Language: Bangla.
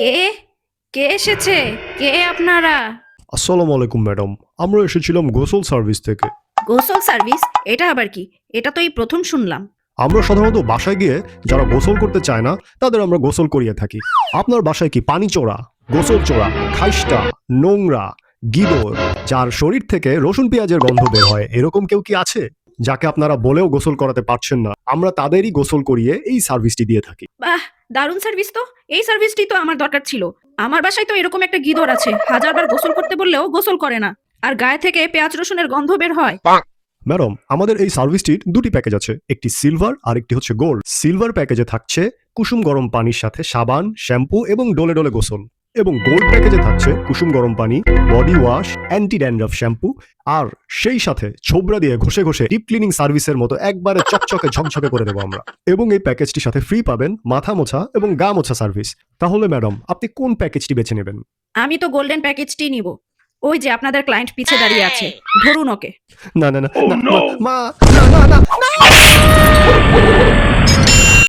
কে? কে এসেছে? কে আপনারা? আসসালামু আলাইকুম ম্যাডাম। আমরা এসেছিলাম গোসল সার্ভিস থেকে। গোসল সার্ভিস? এটা আবার কি? এটা তো এই প্রথম শুনলাম। আমরা সাধারণত বাসায় গিয়ে যারা গোসল করতে চায় না তাদের আমরা গোসল করিয়ে থাকি। আপনার বাসায় কি পানি চোরা গোসল চোরা খাইস্টা নোংরা গিদর যার শরীর থেকে রসুন পেঁয়াজের গন্ধ বের হয় এরকম কেউ কি আছে? যাকে আপনারা বলেও গোসল করাতে পারছেন না আমরা তাদেরই গোসল করিয়ে এই সার্ভিসটি দিয়ে থাকি। বাহ দারুণ সার্ভিস তো। এই সার্ভিসটি তো আমার দরকার ছিল। আমার বাসায় তো এরকম একটা গিদর আছে। হাজারবার গোসল করতে বললেও গোসল করে না। আর গায়ে থেকে পেঁয়াজ রসুনের গন্ধ বের হয়। ম্যাডাম আমাদের এই সার্ভিসটির দুটি প্যাকেজ আছে। একটি সিলভার আর একটি হচ্ছে গোল্ড সিলভার প্যাকেজে থাকছে কুসুম গরম পানির সাথে সাবান শ্যাম্পু এবং ডোলে ডোলে গোসল। এবং গোল্ড প্যাকেজে থাকছে কুসুম গরম পানি body wash anti dandruff shampoo আর সেই সাথে ছোবরা দিয়ে ঘষে ঘষে ডিপ ক্লিনিং সার্ভিসের মতো একবারে চকচকে ঝকঝকে করে দেবো আমরা এবং এই প্যাকেজটির সাথে ফ্রি পাবেন মাথা মোছা এবং গা মোছা সার্ভিস তাহলে ম্যাডাম আপনি কোন প্যাকেজটি বেছে নেবেন আমি তো গোল্ডেন প্যাকেজটি নিব ওই যে আপনাদের ক্লায়েন্ট পিছে দাঁড়িয়ে আছে ধরুন ওকে না না না মা, না না না